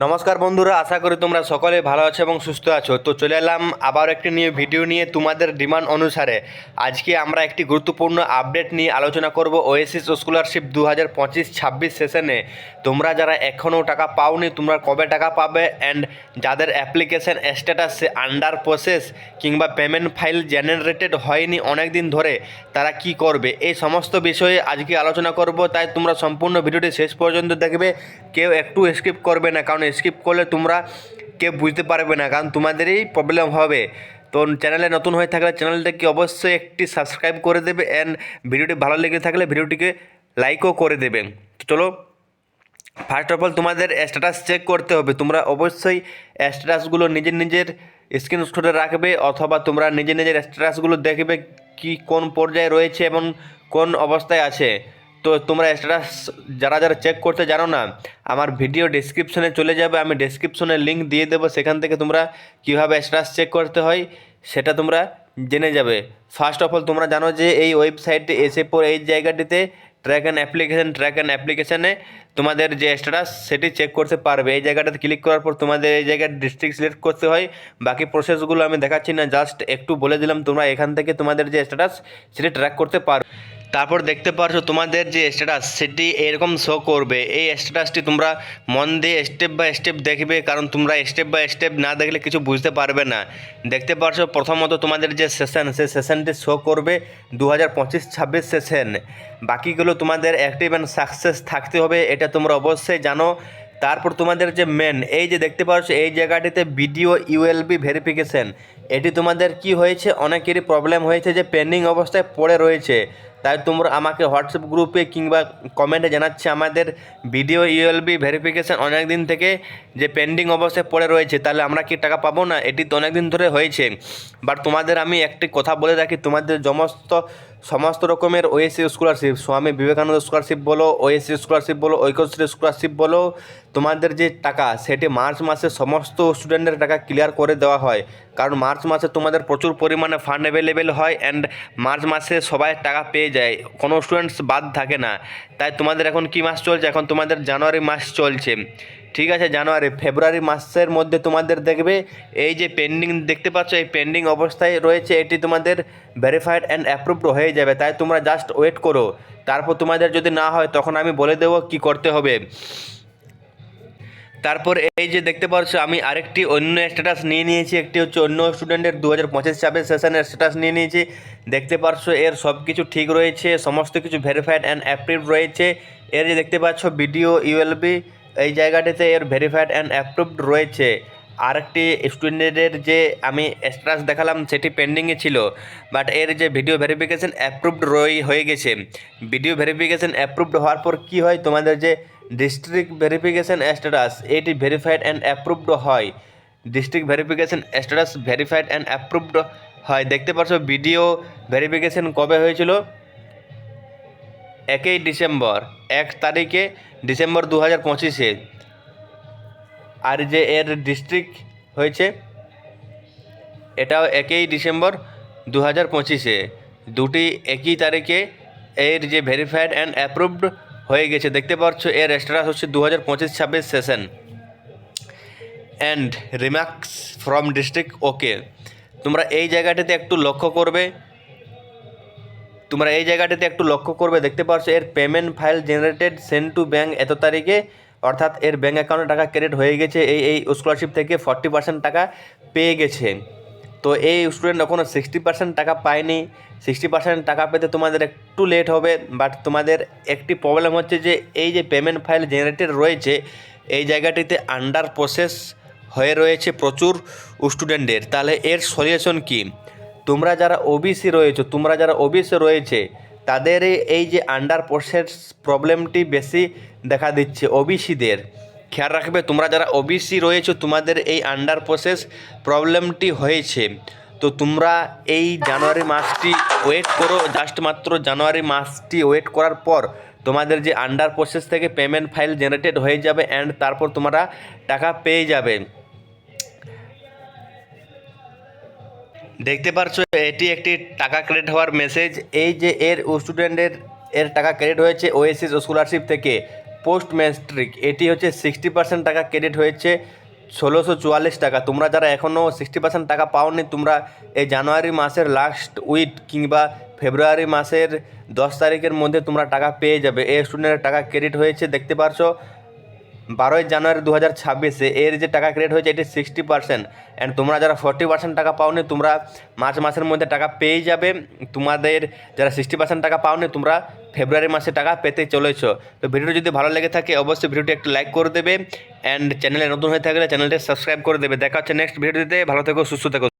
নমস্কার বন্ধুরা, আশা করি তোমরা সকলে ভালো আছো এবং সুস্থ আছো। তো চলে এলাম আবার একটি নিয়ে ভিডিও নিয়ে তোমাদের ডিমান্ড অনুসারে। আজকে আমরা একটি গুরুত্বপূর্ণ আপডেট নিয়ে আলোচনা করব ওএসিস স্কলারশিপ দু হাজার পঁচিশ ছাব্বিশ সেশনে। তোমরা যারা এখনও টাকা পাওনি, তোমরা কবে টাকা পাবে? অ্যান্ড যাদের অ্যাপ্লিকেশন স্ট্যাটাস আন্ডার প্রসেস কিংবা পেমেন্ট ফাইল জেনারেটেড হয়নি অনেক দিন ধরে, তারা কি করবে? এই সমস্ত বিষয়ে আজকে আলোচনা করব, তাই তোমরা সম্পূর্ণ ভিডিওটি শেষ পর্যন্ত দেখবে। কেউ একটু স্কিপ করবে না, কারণ স্কিপ করলে তোমরা কেউ বুঝতে পারবে না, কারণ তোমাদেরই প্রবলেম হবে। তো চ্যানেলে নতুন হয়ে থাকলে চ্যানেলটাকে অবশ্যই একটি সাবস্ক্রাইব করে দেবে অ্যান্ড ভিডিওটি ভালো লেগে থাকলে ভিডিওটিকে লাইকও করে দেবে। তো চলো ফার্স্ট অফ অল তোমাদের স্ট্যাটাস চেক করতে হবে। তোমরা অবশ্যই স্ট্যাটাসগুলো নিজের নিজের স্ক্রিনশটে রাখবে অথবা তোমরা নিজের নিজের স্ট্যাটাসগুলো দেখবে কি কোন পর্যায়ে রয়েছে এবং কোন অবস্থায় আছে। তো তোমরা স্ট্যাটাস যারা যারা চেক করতে জানো না, আমার ভিডিও ডিসক্রিপশনে চলে যাবে। আমি ডিসক্রিপশনে লিঙ্ক দিয়ে দেবো, সেখান থেকে তোমরা কীভাবে স্ট্যাটাস চেক করতে হয়, সেটা তোমরা জেনে যাবে। ফার্স্ট অফ অল তোমরা জানো যে এই ওয়েবসাইটে এসে পর এই জায়গাটিতে track and application track and অ্যাপ্লিকেশানে তোমাদের যে স্ট্যাটাস সেটি চেক করতে পারবে। এই জায়গাটাতে ক্লিক করার পর তোমাদের এই জায়গায় ডিস্ট্রিক্ট সিলেক্ট করতে হয়। বাকি প্রসেসগুলো আমি দেখাচ্ছি না জাস্ট একটু বলে দিলাম, তোমরা এখান থেকে তোমাদের যে স্ট্যাটাস সেটি ট্র্যাক করতে পারো তারপর দেখতে পারছ তোমাদের যে স্ট্যাটাস সেটি এরকম শো করবে। এই স্ট্যাটাসটি তোমরা মন দিয়ে স্টেপ বাই স্টেপ দেখবে, কারণ তোমরা স্টেপ বাই স্টেপ না দেখলে কিছু বুঝতে পারবে না। দেখতে পারছ প্রথমত তোমাদের যে সেশন সেই সেশনটি শো করবে দু হাজার পঁচিশ ছাব্বিশ সেশন বাকিগুলো তোমাদের অ্যাক্টিভ অ্যান্ড সাকসেস থাকতে হবে, এটা তোমরা অবশ্যই জানো। তারপর তোমাদের যে মেন এই যে দেখতে পাচ্ছ এই জায়গাটিতে ভিডিও ইউএলবি ভেরিফিকেশন এটি তোমাদের কি হয়েছে? অনেকেরই প্রবলেম হয়েছে যে পেন্ডিং অবস্থায় পড়ে রয়েছে। তাই তোমরা আমাকে হোয়াটসঅ্যাপ গ্রুপে কিংবা কমেন্টে জানাচ্ছে আমাদের ভিডিও ইউএলবি ভেরিফিকেশান অনেক দিন থেকে যে পেন্ডিং অবস্থায় পড়ে রয়েছে, তাহলে আমরা কি টাকা পাবো না? এটি তো অনেক দিন ধরে হয়েছে। বাট তোমাদের আমি একটি কথা বলে রাখি, তোমাদের সমস্ত সমস্ত রকমের OSC scholarship Swami Vivekananda scholarship বলো ওএসসি স্কলারশিপ বলো, ঐক্যশ্রী স্কলারশিপ বলো, তোমাদের যে টাকা, সেটি মার্চ মাসে সমস্ত স্টুডেন্টের টাকা ক্লিয়ার করে দেওয়া হয়। কারণ মার্চ মাসে তোমাদের প্রচুর পরিমাণে ফান্ড অ্যাভেলেবেল হয় অ্যান্ড মার্চ মাসে সবাই টাকা পেয়ে যায়। কোনো স্টুডেন্টস বাদ থাকে না। তাই তোমাদের এখন কি মাস চলছে? এখন তোমাদের জানুয়ারি মাস চলছে। ঠিক আছে, জানুয়ারি, ফেব্রুয়ারি মাসের মধ্যে তোমাদের দেখবে এই যে পেন্ডিং দেখতে পাচ্ছ, এই পেন্ডিং অবস্থায় রয়েছে, এটি তোমাদের ভেরিফাইড অ্যান্ড অ্যাপ্রুভড হয়ে যাবে। তাই তোমরা জাস্ট ওয়েট করো। তারপর তোমাদের যদি না হয়, তখন আমি বলে দেবো কি করতে হবে। তারপর এই যে দেখতে পাচ্ছ, আমি আরেকটি অন্য স্ট্যাটাস নিয়ে নিয়েছি, একটি হচ্ছে অন্য স্টুডেন্টের দু হাজার পঁচিশ ছাব্বিশ সেশনের স্ট্যাটাস নিয়ে নিয়েছি। দেখতে পাচ্ছ, এর সব কিছু ঠিক রয়েছে, সমস্ত কিছু ভেরিফাইড অ্যান্ড অ্যাপ্রুভ রয়েছে। এর যে দেখতে পাচ্ছ ভিডিও ইউএলবি এই জায়গাটিতে এর ভেরিফাইড অ্যান্ড অ্যাপ্রুভড রয়েছে। আরেকটি স্টুডেন্টের যে আমি স্ট্যাটাস দেখালাম, সেটি পেন্ডিংয়ে ছিল। বাট এর যে ভিডিও ভেরিফিকেশান অ্যাপ্রুভড রয়ে, হয়ে গেছে। ভিডিও ভেরিফিকেশান অ্যাপ্রুভড হওয়ার পর কি হয়, তোমাদের যে ডিস্ট্রিক্ট ভেরিফিকেশন স্ট্যাটাস এটি ভেরিফাইড অ্যান্ড অ্যাপ্রুভড হয়। District verification status verified and approved হয়। দেখতে পাচ্ছ ভিডিও ভেরিফিকেশন কবে হয়েছিল? একই ডিসেম্বর এক তারিখে ডিসেম্বর দু হাজার পঁচিশে। আর যে এর ডিস্ট্রিক্ট হয়েছে, এটাও একই ডিসেম্বর দু হাজার পঁচিশে। দুটি একই তারিখে এর যে ভেরিফাইড অ্যান্ড অ্যাপ্রুভড হয়ে গেছে। দেখতে পাচ্ছ এর স্ট্যাটাস হচ্ছে দু হাজার পঁচিশ ছাব্বিশ session. And remarks from district okay তোমরা এই জায়গাটিতে একটু লক্ষ্য করবে। তোমরা এই জায়গাটিতে একটু লক্ষ্য করবে। দেখতে পাচ্ছ, এর payment file generated send to bank এত তারিখে, অর্থাৎ এর ব্যাঙ্ক অ্যাকাউন্টে টাকা ক্রেডিট হয়ে গেছে। এই এই স্কলারশিপ থেকে ফর্টি পার্সেন্ট টাকা পেয়ে গেছে। তো এই স্টুডেন্ট এখনও সিক্সটি পার্সেন্ট টাকা পায়নি। সিক্সটি পার্সেন্ট টাকা পেতে তোমাদের একটু লেট হবে বাট তোমাদের একটি প্রবলেম হচ্ছে যে, এই যে পেমেন্ট ফাইল জেনারেটেড রয়েছে, এই জায়গাটিতে আন্ডার প্রসেস হয়ে রয়েছে প্রচুর স্টুডেন্টের তাহলে এর সলিউশন কী? তোমরা যারা ওবিসি রয়েছে, তোমরা যারা ওবিসি রয়েছে, তাদের এই যে আন্ডার প্রসেস প্রবলেমটি বেশি দেখা দিচ্ছে ওবিসিদের খেয়াল রাখবে, তোমরা যারা ওবিসি রয়েছে, তোমাদের এই আন্ডার প্রসেস প্রবলেমটি হয়েছে। তো তোমরা এই জানুয়ারি মাসটি ওয়েট করো জাস্ট মাত্র জানুয়ারি মাসটি ওয়েট করার পর তোমাদের যে আন্ডার প্রসেস থেকে পেমেন্ট ফাইল জেনারেটেড হয়ে যাবে অ্যান্ড তারপর তোমরা টাকা পেয়ে যাবে। দেখতে পারছ, এটি একটি টাকা ক্রেডিট হওয়ার মেসেজ এই যে এর স্টুডেন্টের এর টাকা ক্রেডিট হয়েছে ওএসিস স্কলারশিপ থেকে। পোস্ট ম্যাট্রিক এটি হচ্ছে সিক্সটি পার্সেন্ট টাকা ক্রেডিট হয়েছে, ষোলোশো চুয়াল্লিশ টাকা। তোমরা যারা এখনও সিক্সটি পার্সেন্ট টাকা পাওনি, তোমরা এই জানুয়ারি মাসের লাস্ট উইক কিংবা ফেব্রুয়ারি মাসের দশ তারিখের মধ্যে তোমরা টাকা পেয়ে যাবে। এই স্টুডেন্টের টাকা ক্রেডিট হয়েছে, দেখতে পারছ? বারোই জানুয়ারি দু হাজার ছাব্বিশে এর যে টাকা ক্রেডিট হয়েছে, এটি সিক্সটি পার্সেন্ট অ্যান্ড তোমরা যারা ফর্টি পার্সেন্ট টাকা পাওনি, তোমরা মার্চ মাসের মধ্যে টাকা পেয়ে যাবে। তোমাদের যারা সিক্সটি পার্সেন্ট টাকা পাওনি, তোমরা ফেব্রুয়ারি মাসে টাকা পেতে চলেছো। তো ভিডিওটি যদি ভালো লেগে থাকে, অবশ্যই ভিডিওটি একটু লাইক করে দেবে। অ্যান্ড চ্যানেলে নতুন হয়ে থাকলে চ্যানেলটি সাবস্ক্রাইব করে দেবে। দেখা হচ্ছে নেক্সট ভিডিওতে। ভালো থেকো, সুস্থ থেকো।